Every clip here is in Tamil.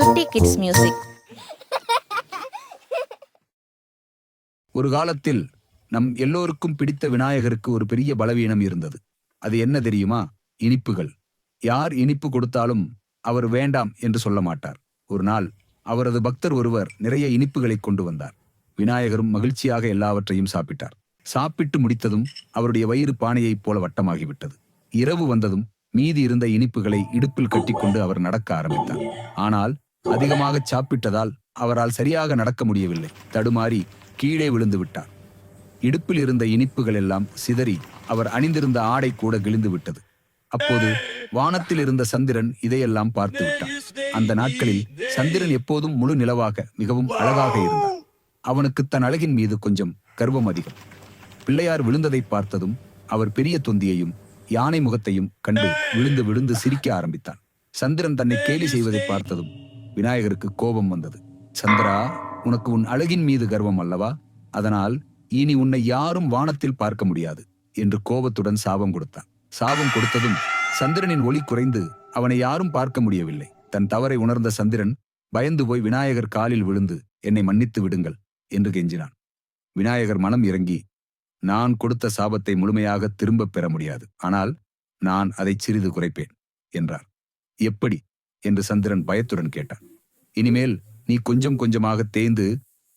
சுட்டி கிட்ஸ் மியூசிக். ஒரு காலத்தில் நம் எல்லோருக்கும் பிடித்த விநாயகருக்கு ஒரு பெரிய பலவீனம் இருந்தது. அது என்ன தெரியுமா? இனிப்புகள். யார் இனிப்பு கொடுத்தாலும் அவர் வேண்டாம் என்று சொல்ல மாட்டார். ஒரு நாள் அவரது பக்தர் ஒருவர் நிறைய இனிப்புகளை கொண்டு வந்தார். விநாயகரும் மகிழ்ச்சியாக எல்லாவற்றையும் சாப்பிட்டார். சாப்பிட்டு முடித்ததும் அவருடைய வயிறு பானையைப் போல வட்டமாகிவிட்டது. இரவு வந்ததும் மீதி இருந்த இனிப்புகளை இடுப்பில் கட்டிக்கொண்டு அவர் நடக்க ஆரம்பித்தார். ஆனால் அதிகமாக சாப்பிட்டதால் அவரால் சரியாக நடக்க முடியவில்லை. தடுமாறி கீழே விழுந்து விட்டார் இடுப்பில் இருந்த இனிப்புகள் எல்லாம் சிதறி அவர் அணிந்திருந்த ஆடை கூட கிழிந்து விட்டது. அப்போது வானத்தில் இருந்த சந்திரன் இதையெல்லாம் பார்த்து விட்டான். அந்த நாட்களில் சந்திரன் எப்போதும் முழு நிலவாக மிகவும் அழகாக இருந்தார் அவனுக்கு தன் அழகின் மீது கொஞ்சம் கர்வம் அதிகம். பிள்ளையார் விழுந்ததை பார்த்ததும் அவர் பெரிய தொந்தியையும் யானை முகத்தையும் கண்டு விழுந்து விழுந்து சிரிக்க ஆரம்பித்தான். சந்திரன் தன்னை கேலி செய்வதை பார்த்ததும் விநாயகருக்கு கோபம் வந்தது. சந்திரா உனக்கு உன் அழகின் மீது கர்வம் அல்லவா? அதனால் இனி உன்னை யாரும் வானத்தில் பார்க்க முடியாது என்று கோபத்துடன் சாபம் கொடுத்தான். சாபம் கொடுத்ததும் சந்திரனின் ஒளி குறைந்து அவனை யாரும் பார்க்க முடியவில்லை. தன் தவறை உணர்ந்த சந்திரன் பயந்து போய் விநாயகர் காலில் விழுந்து என்னை மன்னித்து விடுங்கள் என்று கெஞ்சினான். விநாயகர் மனம் இறங்கி நான் கொடுத்த சாபத்தை முழுமையாக திரும்பப் பெற முடியாது. ஆனால் நான் அதை சிறிது குறைப்பேன் என்றார். எப்படி? என்று சந்திரன் பயத்துடன் கேட்டான். இனிமேல் நீ கொஞ்சம் கொஞ்சமாக தேய்ந்து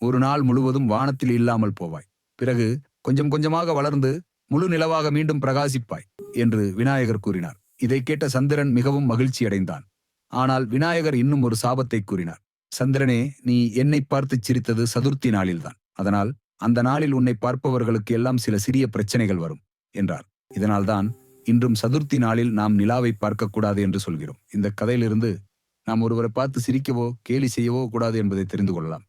ஒரு நாள் முழுவதும் வானத்தில் இல்லாமல் போவாய். பிறகு கொஞ்சம் கொஞ்சமாக வளர்ந்து முழு நிலவாக மீண்டும் பிரகாசிப்பாய் என்று விநாயகர் கூறினார். இதை கேட்ட சந்திரன் மிகவும் மகிழ்ச்சி அடைந்தான். ஆனால் விநாயகர் இன்னும் ஒரு சாபத்தை கூறினார். சந்திரனே நீ என்னை பார்த்து சிரித்தது சதுர்த்தி நாளில்தான். அதனால் அந்த நாளில் உன்னை பார்ப்பவர்களுக்கு எல்லாம் சில சிறிய பிரச்சனைகள் வரும் என்றார். இதனால்தான் இன்றும் சதுர்த்தி நாளில் நாம் நிலாவை பார்க்கக்கூடாது என்று சொல்கிறோம். இந்த கதையிலிருந்து நாம் ஒருவரை பார்த்து சிரிக்கவோ கேலி செய்யவோ கூடாது என்பதை தெரிந்து கொள்ளலாம்.